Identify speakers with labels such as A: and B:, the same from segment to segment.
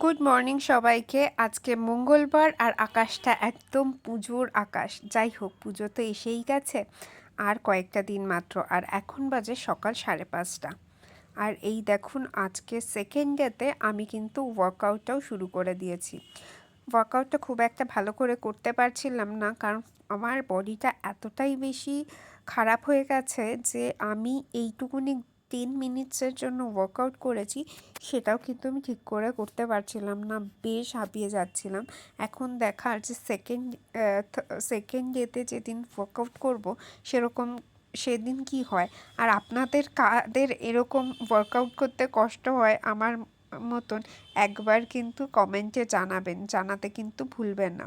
A: Good morning সবাইকে। আজকে মঙ্গলবার আর আকাশটা একদম পুজোর আকাশ। যাই হোক পুজো তো এসেই গেছে। আর কয়েকটা দিন মাত্র। আর এখন বাজে সকাল সাড়ে পাঁচটা। আর এই দেখুন, আজকে সেকেন্ড ডেতে আমি কিন্তু ওয়ার্কআউটটাও শুরু করে দিয়েছি। ওয়ার্কআউটটা খুব একটা ভালো করে করতে পারছিলাম না। কারণ আমার বডিটা এতটাই বেশি খারাপ হয়ে গেছে যে আমি এইটুকুনি টেন মিনিটসের জন্য ওয়ার্কআউট করেছি, সেটাও কিন্তু আমি ঠিক করে করতে পারছিলাম না, বেশ হাঁপিয়ে যাচ্ছিলাম। এখন দেখার যে সেকেন্ড সেকেন্ড ডেতে যেদিন ওয়ার্কআউট করব, সেরকম সেদিন কি হয়? আর আপনাদের কাদের এরকম ওয়ার্কআউট করতে কষ্ট হয়? আমার মতন একবার কিন্তু কমেন্টে জানাবেন, জানাতে কিন্তু ভুলবেন না।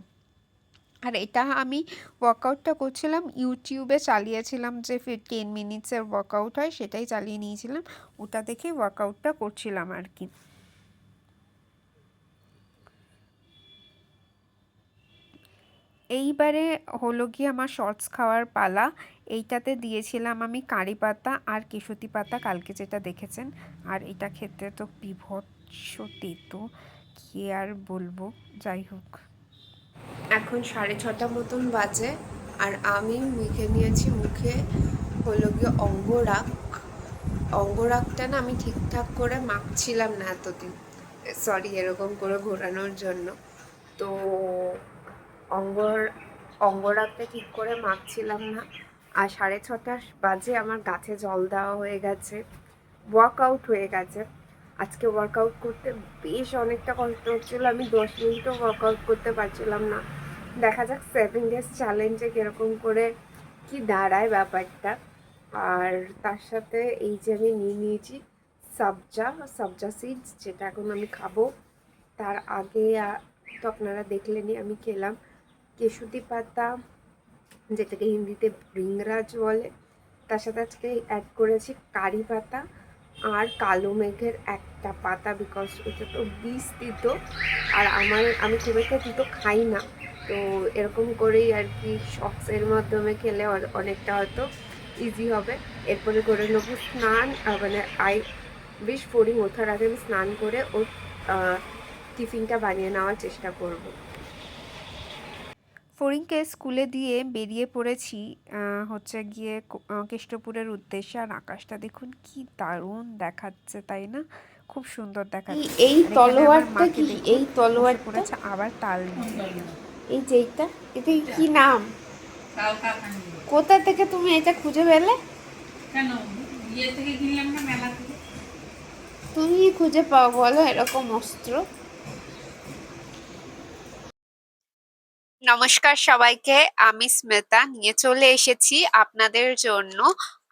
A: আর এটা আমি ওয়ার্কআউটটা করছিলাম ইউটিউবে চালিয়েছিলাম যে টেন মিনিটসের ওয়ার্কআউট হয় সেটাই চালিয়ে নিয়েছিলাম, ওটা দেখে ওয়ার্কআউটটা করছিলাম আর কি। এইবারে হলো গিয়ে আমার শর্টস খাওয়ার পালা, এইটাতে দিয়েছিলাম আমি কারি পাতা আর কেশতি পাতা, কালকে যেটা দেখেছেন। আর এটা খেতে তো বিভৎস তেতো, কি আর বলব, যাই হোক। এখন সাড়ে ছটা মতন বাজে আর আমি মুখে নিয়েছি মুখে হলো গিয়ে অঙ্গরাগ। অঙ্গরাগটা না আমি ঠিকঠাক করে মাখছিলাম না এতদিন। সরি এরকম করে ঘোরানোর জন্য। তো অঙ্গর, অঙ্গরাগটা ঠিক করে মাখছিলাম না। আর সাড়ে ছটা বাজে আমার গাছে জল দেওয়া হয়ে গেছে। ওয়ার্কআউট হয়ে গেছে। আজকে ওয়ার্কআউট করতে বেশ অনেকটা কষ্ট হচ্ছিল, আমি দশ মিনিটও ওয়ার্কআউট করতে পারছিলাম না। দেখা যাক সেভেন ডেজ চ্যালেঞ্জে কীরকম করে কি দাঁড়ায় ব্যাপারটা। আর তার সাথে এই যে আমি নিয়ে নিয়েছি সবজা সবজা সিডস যেটা এখন আমি খাব। তার আগে তো আপনারা দেখলেনি আমি খেলাম কেশুতি পাতা, যেটাকে হিন্দিতে ভৃংরাজ বলে। তার সাথে আজকে অ্যাড করেছি কারি পাতা। আর কালো মেঘের একটা পাতা বিকজ ওটা তো বিষ দিত আর আমার, আমি খুব একটা তিতো খাই না। তো এরকম করেই আর কি শক্সের মাধ্যমে খেলে অনেকটা হয়তো ইজি হবে। এরপরে করে নেব স্নান মানে আই, বেশ ফোরিং ওঠার আগে আমি স্নান করে ওর টিফিনটা বানিয়ে নেওয়ার চেষ্টা করব। ফরিংকে স্কুলে দিয়ে বেরিয়ে পড়েছি হচ্ছে গিয়ে কেষ্টপুরের উদ্দেশ্যে। আর আকাশটা দেখুন কি দারুণ দেখাচ্ছে তাই না? খুব সুন্দর দেখাচ্ছে।
B: এই তলোয়ারটা কি? এই তলোয়ার
A: পড়েছে আবার তাল
B: এই যে এইটা? এটা কি নাম? কোথা থেকে তুমি এটা খুঁজে পেলে?
C: কেন? ইয়ে থেকে কিনলাম না মেলা থেকে?
B: তুমি খুঁজে পাও বলো এরকম অস্ত্র।
A: নমস্কার সবাইকে, আমি স্মিতা। নিয়ে চলে এসেছি আপনাদের জন্য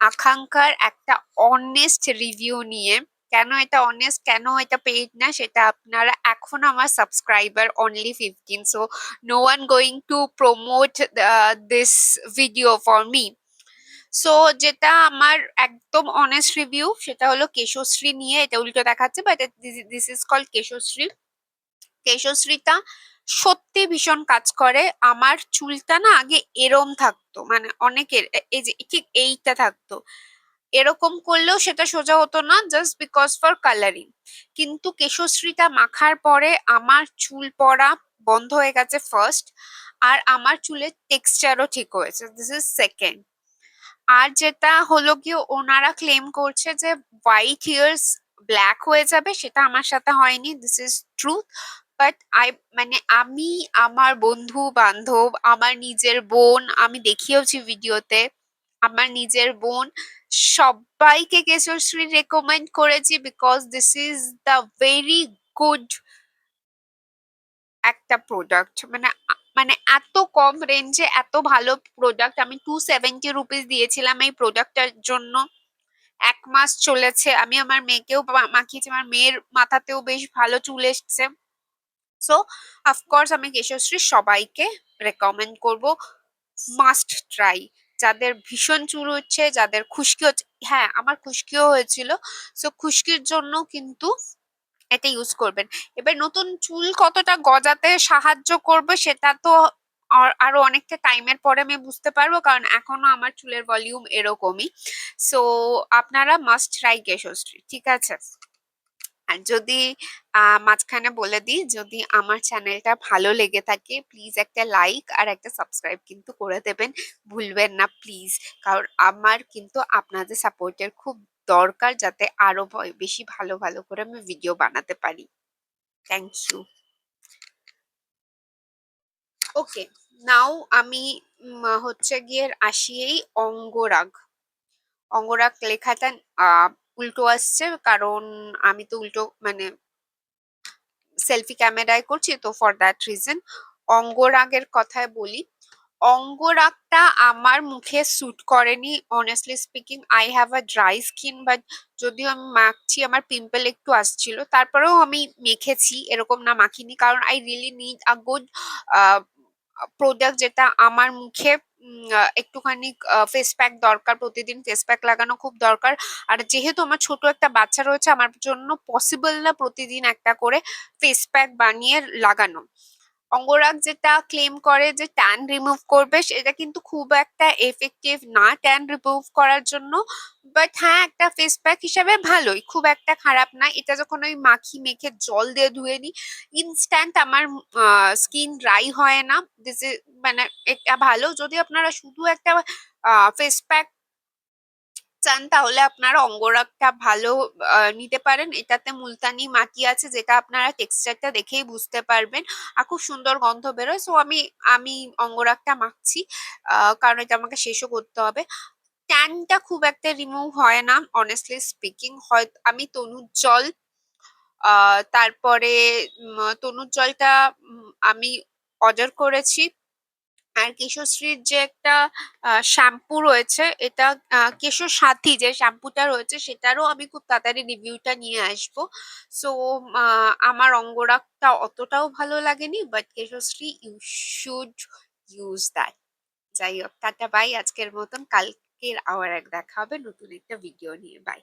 A: আকাঙ্ক্ষার একটা অনেস্ট রিভিউ নিয়ে। কেন এটা অনেস্ট কেন এটা পেইড না, সেটা আপনারা এখন আমার subscriber only fifteen so no one going to promote this video for me so যেটা আমার একদম অনেস্ট রিভিউ সেটা হলো কেশশ্রী নিয়ে, এটা উল্টো দেখাচ্ছে but this is call Keshshri. কেশশ্রীটা সত্যি ভীষণ কাজ করে। আমার চুলটা না আগে এরম থাকতো মানে অনেকের এই যে ঠিক এইটা থাকতো। এরকম করলেও সেটা সোজা হতো না জাস্ট বিকজ ফর কালারিং কিন্তু কেশশ্রীটা মাখার পরে আমার চুল পড়া বন্ধ হয়ে গেছে ফার্স্ট আর আমার চুলের টেক্সচারও ঠিক হয়েছে। দিস ইজ সেকেন্ড আর যেটা হলো গিয়ে ওনারা ক্লেম করছে যে হোয়াইট হিয়ার্স ব্ল্যাক হয়ে যাবে, সেটা আমার সাথে হয়নি। This is truth but I মানে আমি, আমার বন্ধু বান্ধব আমার নিজের বোন, আমি দেখিয়েওছি ভিডিওতে, আমার নিজের বোন, সবাইকে কেশরশ্রী রেকমেন্ড করেছি because this is the very good একটা প্রোডাক্ট মানে মানে এত কম রেঞ্জে এত ভালো প্রোডাক্ট আমি টু সেভেন্টি রুপিস দিয়েছিলাম এই প্রোডাক্টটার জন্য। এক মাস চলেছে, আমি আমার মেয়েকেও মাখিয়েছি, আমার মেয়ের মাথাতেও বেশ ভালো চুল এসছে। সো অফকোর্স আমি কেশশ্রী সবাইকে রেকমেন্ড করব। মাস্ট ট্রাই যাদের ভীষণ চুল হচ্ছে, যাদের খুশকি হচ্ছে হ্যাঁ আমার খুশকিও হয়েছিল। সো খুশকির জন্য কিন্তু এটা ইউজ করবেন। এবার নতুন চুল কতটা গজাতে সাহায্য করবে, সেটা তো আরও অনেকটা টাইমের পরে আমি বুঝতে পারব, কারণ এখনও আমার চুলের ভলিউম এরকমই। সো আপনারা মাস্ট ট্রাই কেশশ্রী, ঠিক আছে? আর যদি মাঝখানে বলে দিই, যদি আমার চ্যানেলটা ভালো লেগে থাকে প্লিজ একটা লাইক আর একটা সাবস্ক্রাইব কিন্তু করে দেবেন। ভুলবেন না প্লিজ কারণ আমার কিন্তু আপনাদের সাপোর্টের খুব দরকার যাতে আরও বেশি ভালো ভালো করে আমি ভিডিও বানাতে পারি। থ্যাংক ইউ ওকে নাও আমি হচ্ছে গিয়ে আসি এই অঙ্গরাগ। অঙ্গরাগ লেখাটা উল্টো আসছে। কারণ আমি তো উল্টো মানে সেলফি ক্যামেরায় করছি, তো ফর দ্যাট রিজন অঙ্গরাগের কথায় বলি। অঙ্গরাগটা আমার মুখে স্যুট করেনি honestly speaking I have a dry skin but যদিও আমি মাখছি, আমার পিম্পল একটু আসছিল, তারপরেও আমি মেখেছি, এরকম না মাখিনি, কারণ I really need a good product যেটা আমার মুখে একটুখানি ফেস প্যাক দরকার প্রতিদিন। ফেস প্যাক লাগানো খুব দরকার। আর যেহেতু আমার ছোট একটা বাচ্চা রয়েছে, আমার জন্য পসিবল না প্রতিদিন একটা করে ফেস প্যাক বানিয়ে লাগানো। অঙ্গরাগ যেটা ক্লেম করে যে ট্যান রিমুভ করবে, সেটা কিন্তু খুব একটা এফেক্টিভ না। ট্যান রিমুভ করার জন্য বাট হ্যাঁ একটা ফেস প্যাক হিসাবে ভালোই। খুব একটা খারাপ না। এটা যখন ওই মাখি মেখে জল দিয়ে ধুয়ে নিই ইনস্ট্যান্ট আমার স্কিন ড্রাই হয় না। দিস মানে এটা ভালো। যদি আপনারা শুধু একটা ফেস প্যাক চান, তাহলে আপনারা অঙ্গরাগটা ভালো নিতে পারেন। এটাতে মুলতানি মাটি আছে, যেটা আপনারা টেক্সচারটা দেখেই বুঝতে পারবেন। আর খুব সুন্দর গন্ধ বেরোয়। সো আমি আমি অঙ্গরাগটা মাখছি কারণ এটা আমাকে শেষও করতে হবে। ট্যানটা খুব একটা রিমুভ হয় না অনেস্টলি স্পিকিং হয়, আমি তনুর জল তারপরে তনুর জলটা আমি অর্ডার করেছি। আর কেশশ্রীর যে একটা শ্যাম্পু রয়েছে, এটা কেশর সাথী যে শ্যাম্পুটা রয়েছে, সেটারও আমি খুব তাড়াতাড়ি রিভিউটা নিয়ে আসব। সো আমার অঙ্গরাগটা অতটাও ভালো লাগেনি but Keshshri you should use that যাই হোক, টাটা বাই আজকের মতন কালকের আওয়ার এক দেখা হবে। নতুন একটা ভিডিও নিয়ে। বাই